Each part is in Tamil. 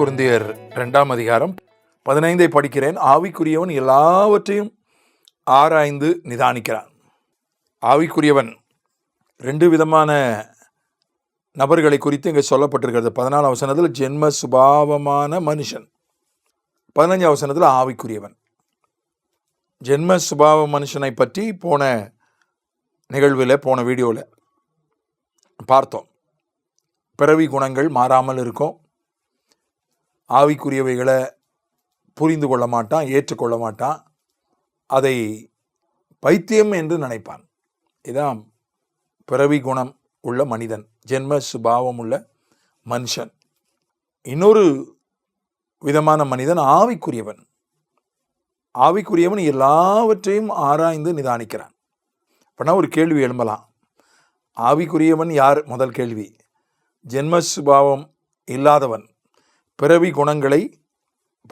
குருந்தியர் ரெண்டாம் அதிகாரம் பதினைந்தை படிக்கிறேன். ஆவிக்குரியவன் எல்லாவற்றையும் ஆராய்ந்து நிதானிக்கிறான். ஆவிக்குரியவன் ரெண்டு விதமான நபர்களை குறித்து இங்கே சொல்லப்பட்டிருக்கிறது. பதினாலாம் வசனத்தில் ஜென்ம சுபாவமான மனுஷன். பதினஞ்சாம் வசனத்தில் ஆவிக்குரியவன். ஜென்ம சுபாவ மனுஷனை பற்றி போன நிகழ்வில் போன வீடியோவில் பார்த்தோம். பிறவி குணங்கள் மாறாமல் இருக்கும். ஆவிக்குரியவைகளை புரிந்து கொள்ள மாட்டான் ஏற்றுக்கொள்ள மாட்டான். அதை பைத்தியம் என்று நினைப்பான். இதான் பிறவி குணம் உள்ள மனிதன் ஜென்ம சுபாவம் உள்ள மனுஷன். இன்னொரு விதமான மனிதன் ஆவிக்குரியவன். ஆவிக்குரியவன் எல்லாவற்றையும் ஆராய்ந்து நிதானிக்கிறான். அப்படின்னா ஒரு கேள்வி எழும்பலாம். ஆவிக்குரியவன் யார்? முதல் கேள்வி. ஜென்ம சுபாவம் இல்லாதவன். பிறவி குணங்களை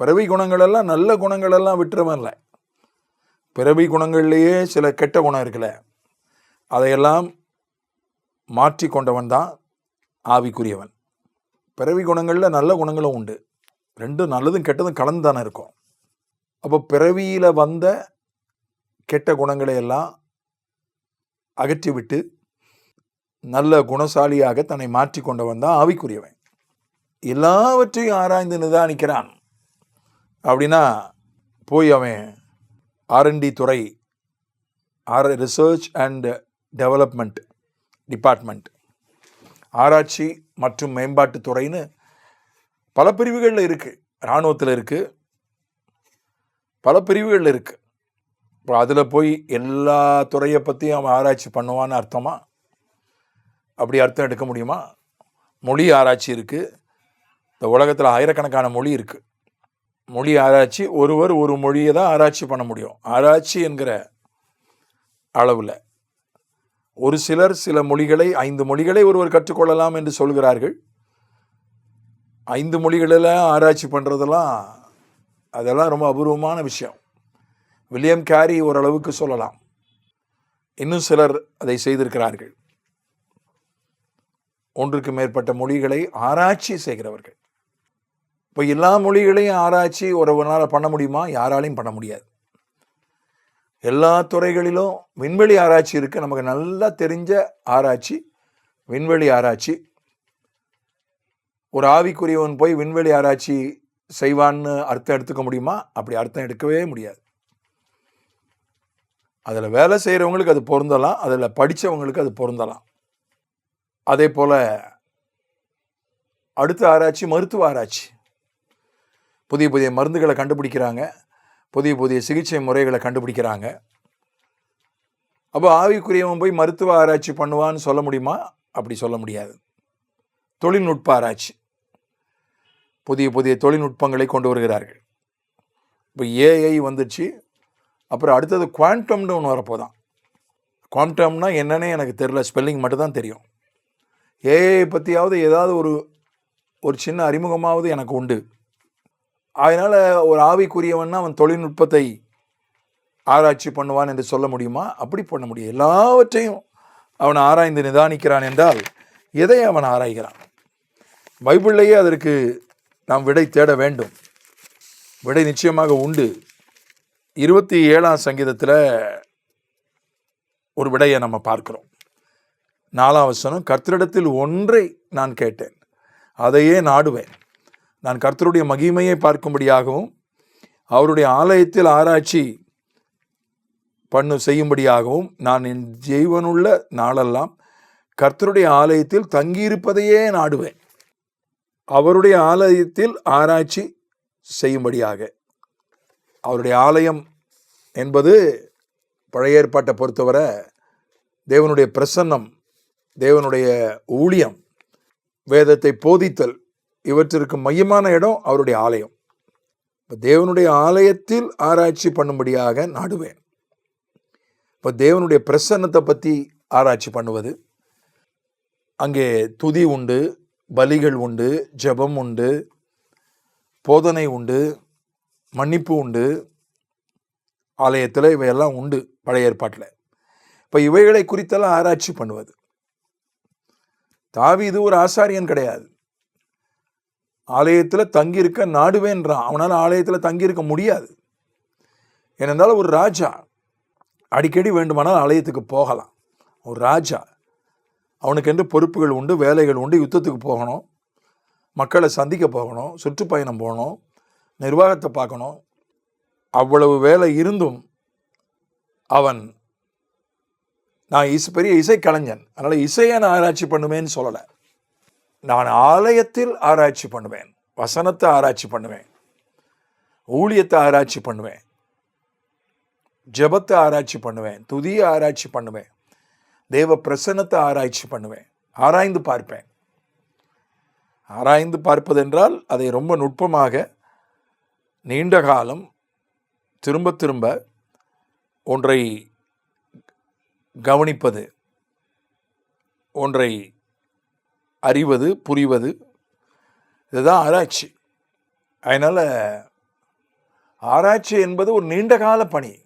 பிறவி குணங்களெல்லாம் நல்ல குணங்களெல்லாம் விட்டுறவன் இல்லை. பிறவி குணங்கள்லேயே சில கெட்ட குணம் இருக்குல்ல. அதையெல்லாம் மாற்றி கொண்டவன் தான் ஆவிக்குரியவன். பிறவி குணங்களில் நல்ல குணங்களும் உண்டு. ரெண்டும் நல்லதும் கெட்டதும் கலந்து தானே இருக்கும். அப்போ பிறவியில் வந்த கெட்ட குணங்களை எல்லாம் அகற்றிவிட்டு நல்ல குணசாலியாக தன்னை மாற்றி கொண்டவன் தான் ஆவிக்குரியவன். எல்லாவற்றையும் ஆராய்ந்து நிதானிக்கிறான். அப்படின்னா போய் அவன் ஆர்என்டி துறை R research and development department ஆராய்ச்சி மற்றும் மேம்பாட்டு துறைன்னு பல பிரிவுகளில் இருக்குது இராணுவத்தில் இருக்குது பல பிரிவுகளில் இருக்குது இப்போ அதில் போய் எல்லா துறையை பற்றியும் அவன் ஆராய்ச்சி பண்ணுவான்னு அர்த்தமா? அப்படி அர்த்தம் எடுக்க முடியுமா? மொழி ஆராய்ச்சி இருக்குது இந்த உலகத்தில் ஆயிரக்கணக்கான மொழி இருக்குது மொழி ஆராய்ச்சி ஒருவர் ஒரு மொழியை தான் ஆராய்ச்சி பண்ண முடியும். ஆராய்ச்சி என்கிற அளவில். ஒரு சிலர் சில மொழிகளை ஐந்து மொழிகளை ஒருவர் கற்றுக்கொள்ளலாம் என்று சொல்கிறார்கள். ஐந்து மொழிகளெல்லாம் ஆராய்ச்சி பண்ணுறதெல்லாம் அதெல்லாம் ரொம்ப அபூர்வமான விஷயம். வில்லியம் கேரி ஓரளவுக்கு சொல்லலாம். இன்னும் சிலர் அதை செய்திருக்கிறார்கள். ஒன்றுக்கு மேற்பட்ட மொழிகளை ஆராய்ச்சி செய்கிறவர்கள். இப்போ எல்லா மொழிகளையும் ஆராய்ச்சி ஒருவனால் பண்ண முடியுமா? யாராலையும் பண்ண முடியாது. எல்லா துறைகளிலும் விண்வெளி ஆராய்ச்சி இருக்குது நமக்கு நல்லா தெரிஞ்ச ஆராய்ச்சி விண்வெளி ஆராய்ச்சி. ஒரு ஆவிக்குரியவன் போய் விண்வெளி ஆராய்ச்சி செய்வான்னு அர்த்தம் எடுத்துக்க முடியுமா? அப்படி அர்த்தம் எடுக்கவே முடியாது. அதில் வேலை செய்கிறவங்களுக்கு அது பொருந்தலாம். அதில் படித்தவங்களுக்கு அது பொருந்தலாம். அதே போல் அடுத்த ஆராய்ச்சி மருத்துவ ஆராய்ச்சி. புதிய புதிய மருந்துகளை கண்டுபிடிக்கிறாங்க. புதிய புதிய சிகிச்சை முறைகளை கண்டுபிடிக்கிறாங்க. அப்போ ஆவிக்குரியவன் போய் மருத்துவ ஆராய்ச்சி பண்ணுவான்னு சொல்ல முடியுமா? அப்படி சொல்ல முடியாது. தொழில்நுட்ப ஆராய்ச்சி. புதிய புதிய தொழில்நுட்பங்களை கொண்டு வருகிறார்கள். இப்போ ஏஐ வந்துச்சு. அப்புறம் அடுத்தது குவாண்டம்னு ஒன்று வரப்போதான். குவாண்டம்னா என்னன்னே எனக்கு தெரில ஸ்பெல்லிங் மட்டும் தான் தெரியும் ஏஐ பற்றியாவது ஏதாவது ஒரு ஒரு சின்ன அறிமுகமாவது எனக்கு உண்டு. அதனால் ஒரு ஆவிக்குரியவன்னா அவன் தொழில்நுட்பத்தை ஆராய்ச்சி பண்ணுவான் என்று சொல்ல முடியுமா? அப்படி பண்ண முடியும். எல்லாவற்றையும் அவன் ஆராய்ந்து நிதானிக்கிறான் என்றால் எதை அவன் ஆராய்கிறான்? பைபிள்லேயே அதற்கு நாம் விடை தேட வேண்டும். விடை நிச்சயமாக உண்டு. இருபத்தி ஏழாம் சங்கீதத்தில் ஒரு விடையை நம்ம பார்க்குறோம். நாலாம் வசனம் கர்த்தரிடத்தில் ஒன்றை நான் கேட்டேன் அதையே நாடுவேன். நான் கர்த்தருடைய மகிமையை பார்க்கும்படியாகவும் அவருடைய ஆலயத்தில் ஆராய்ச்சி பண்ணு செய்யும்படியாகவும் நான் என் ஜீவனுள்ள நாளெல்லாம் கர்த்தருடைய ஆலயத்தில் தங்கியிருப்பதையே நாடுவேன். அவருடைய ஆலயத்தில் ஆராய்ச்சி செய்யும்படியாக. அவருடைய ஆலயம் என்பது பழைய ஏற்பாட்டை பொறுத்தவரை தேவனுடைய பிரசன்னம் தேவனுடைய ஊழியம் வேதத்தை போதித்தல் இவற்றிற்கு மையமான இடம் அவருடைய ஆலயம். இப்போ தேவனுடைய ஆலயத்தில் ஆராய்ச்சி பண்ணும்படியாக நாடுவேன். இப்போ தேவனுடைய பிரசன்னத்தை பற்றி ஆராய்ச்சி பண்ணுவது. அங்கே துதி உண்டு பலிகள் உண்டு ஜெபம் உண்டு போதனை உண்டு மன்னிப்பு உண்டு ஆலயத்தில் இவையெல்லாம் உண்டு பழைய ஏற்பாட்டில். இப்போ இவைகளை குறித்தெல்லாம் ஆராய்ச்சி பண்ணுவது. தாவி இது ஒரு ஆசாரியன் கிடையாது. ஆலயத்தில் தங்கியிருக்க நாடுவேன்றான். அவனால் ஆலயத்தில் தங்கியிருக்க முடியாது. ஏனென்றால் ஒரு ராஜா அடிக்கடி வேண்டுமானால் ஆலயத்துக்கு போகலாம். ஒரு ராஜா அவனுக்கு என்று பொறுப்புகள் உண்டு வேலைகள் உண்டு யுத்தத்துக்கு போகணும் மக்களை சந்திக்க போகணும் சுற்றுப்பயணம் போகணும் நிர்வாகத்தை பார்க்கணும். அவ்வளவு வேலை இருந்தும் அவன் நான் இசை பெரிய இசைக்கலைஞன். அதனால் இசையை நான் ஆராய்ச்சி பண்ணுவேன்னு சொல்லலை. நான் ஆலயத்தில் ஆராய்ச்சி பண்ணுவேன். வசனத்தை ஆராய்ச்சி பண்ணுவேன். ஊழியத்தை ஆராய்ச்சி பண்ணுவேன். ஜெபத்தை ஆராய்ச்சி பண்ணுவேன். துதியை ஆராய்ச்சி பண்ணுவேன். தேவ பிரசன்னத்தை ஆராய்ச்சி பண்ணுவேன். ஆராய்ந்து பார்ப்பேன். ஆராய்ந்து பார்ப்பதென்றால் அதை ரொம்ப நுட்பமாக நீண்ட காலம் திரும்ப திரும்ப ஒன்றை கவனிப்பது ஒன்றை அறிவது புரிவது இதுதான் ஆராய்ச்சி. அதனால் ஆராய்ச்சி என்பது ஒரு நீண்ட கால பணி.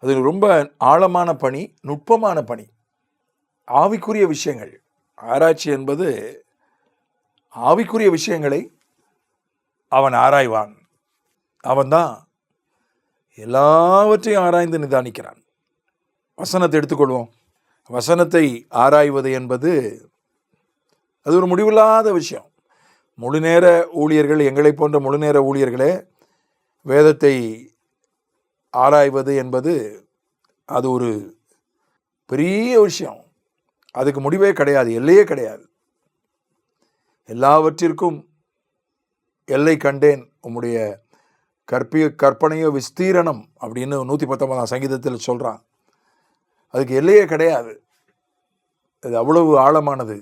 அது ரொம்ப ஆழமான பணி நுட்பமான பணி. ஆவிக்குரிய விஷயங்கள். ஆராய்ச்சி என்பது ஆவிக்குரிய விஷயங்களை அவன் ஆராய்வான். அவன்தான் எல்லாவற்றையும் ஆராய்ந்து நிதானிக்கிறான். வசனத்தை எடுத்துக்கொள்வோம். வசனத்தை ஆராய்வது என்பது அது ஒரு முடிவில்லாத விஷயம். முழு நேர ஊழியர்கள் எங்களை போன்ற முழு நேர ஊழியர்களே வேதத்தை ஆராய்வது என்பது அது ஒரு பெரிய விஷயம். அதுக்கு முடிவே கிடையாது எல்லையே கிடையாது. எல்லாவற்றிற்கும் எல்லை கண்டேன். உம்முடைய கற்பிய கற்பனையோ விஸ்தீரணம் அப்படின்னு நூற்றி பத்தொன்பதாம் சங்கீதத்தில் சொல்கிறான் அதுக்கு எல்லையே கிடையாது. அது அவ்வளவு ஆழமானது.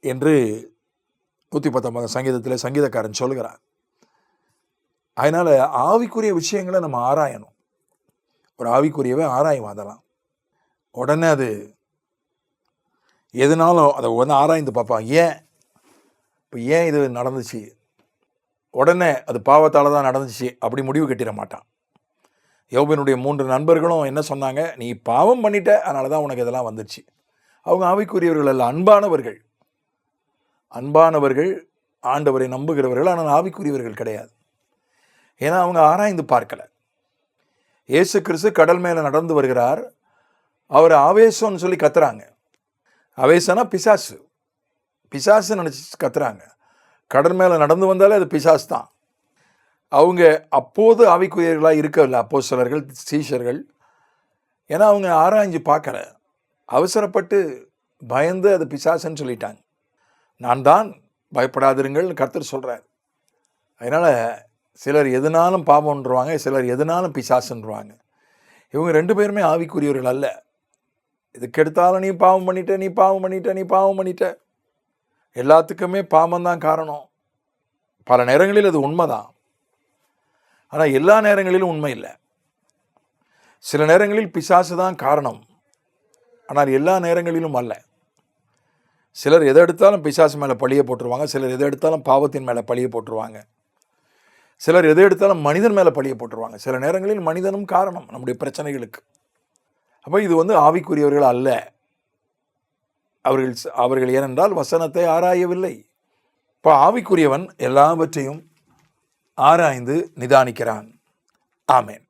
என்று நூற்றி பத்தொன்பதாம் சங்கீதத்தில் சங்கீதக்காரன் சொல்கிறான். அதனால் ஆவிக்குரிய விஷயங்களை நம்ம ஆராயணும். ஒரு ஆவிக்குரியவை ஆராயும் அதெல்லாம். உடனே அது எதுனாலும் அதை உடனே ஆராய்ந்து பார்ப்பான். ஏன்? இப்போ ஏன் இது நடந்துச்சு? உடனே அது பாவத்தால் தான் நடந்துச்சு அப்படி முடிவு கட்டிட மாட்டான். யோபினுடைய மூன்று நண்பர்களும் என்ன சொன்னாங்க? நீ பாவம் பண்ணிட்ட அதனால தான் உனக்கு இதெல்லாம் வந்துச்சு. அவங்க ஆவிக்குரியவர்கள் அல்ல அன்பானவர்கள். அன்பானவர்கள் ஆண்டவரை நம்புகிறவர்கள் ஆனால் ஆவிக்குரியவர்கள் கிடையாது. ஏன்னா அவங்க ஆராய்ந்து பார்க்கலை. இயேசு கிறிஸ்து கடல் மேலே நடந்து வருகிறார். அவர் ஆவேசம்னு சொல்லி கத்துறாங்க. ஆவேசம்னா பிசாசு. பிசாசு நினச்சி கத்துறாங்க. கடல் மேலே நடந்து வந்தாலே அது பிசாசு தான். அவங்க அப்போது ஆவிக்குரியர்களாக இருக்கவில்லை. அப்போ சிலர்கள் சீஷர்கள். ஏன்னா அவங்க ஆராய்ஞ்சு பார்க்கல. அவசரப்பட்டு பயந்து அது பிசாசுன்னு சொல்லிட்டாங்க. நான் தான் பயப்படாதிருங்கள்னு கர்த்தர் சொல்கிறார் அதனால் சிலர் எதுனாலும் பாவம்ன்றவாங்க சிலர் எதுனாலும் பிசாசுன்றவாங்க. இவங்க ரெண்டு பேருமே ஆவிக்குரியவர்கள் அல்ல. இதுக்கெடுத்தாலும் நீ பாவம் பண்ணிட்ட நீ பாவம் பண்ணிட்ட நீ பாவம் பண்ணிட்ட. எல்லாத்துக்குமே பாவம் தான் காரணம். பல நேரங்களில் அது உண்மைதான். ஆனால் எல்லா நேரங்களிலும் உண்மை இல்லை. சில நேரங்களில் பிசாசு தான் காரணம். ஆனால் எல்லா நேரங்களிலும் அல்ல. சிலர் எதை எடுத்தாலும் பிசாசு மேலே பழிய போட்டுருவாங்க சிலர் எதை எடுத்தாலும் பாவத்தின் மேலே பழிய போட்டுருவாங்க. சிலர் எதை எடுத்தாலும் மனிதன் மேலே பழிய போட்டுருவாங்க. சில நேரங்களில் மனிதனும் காரணம் நம்முடைய பிரச்சனைகளுக்கு. அப்போ இது வந்து ஆவிக்குரியவர்கள் அல்ல. அவர்கள் அவர்கள் ஏனென்றால் வசனத்தை ஆராயவில்லை. இப்போ ஆவிக்குரியவன் எல்லாவற்றையும் ஆராய்ந்து நிதானிக்கிறான். ஆமேன்.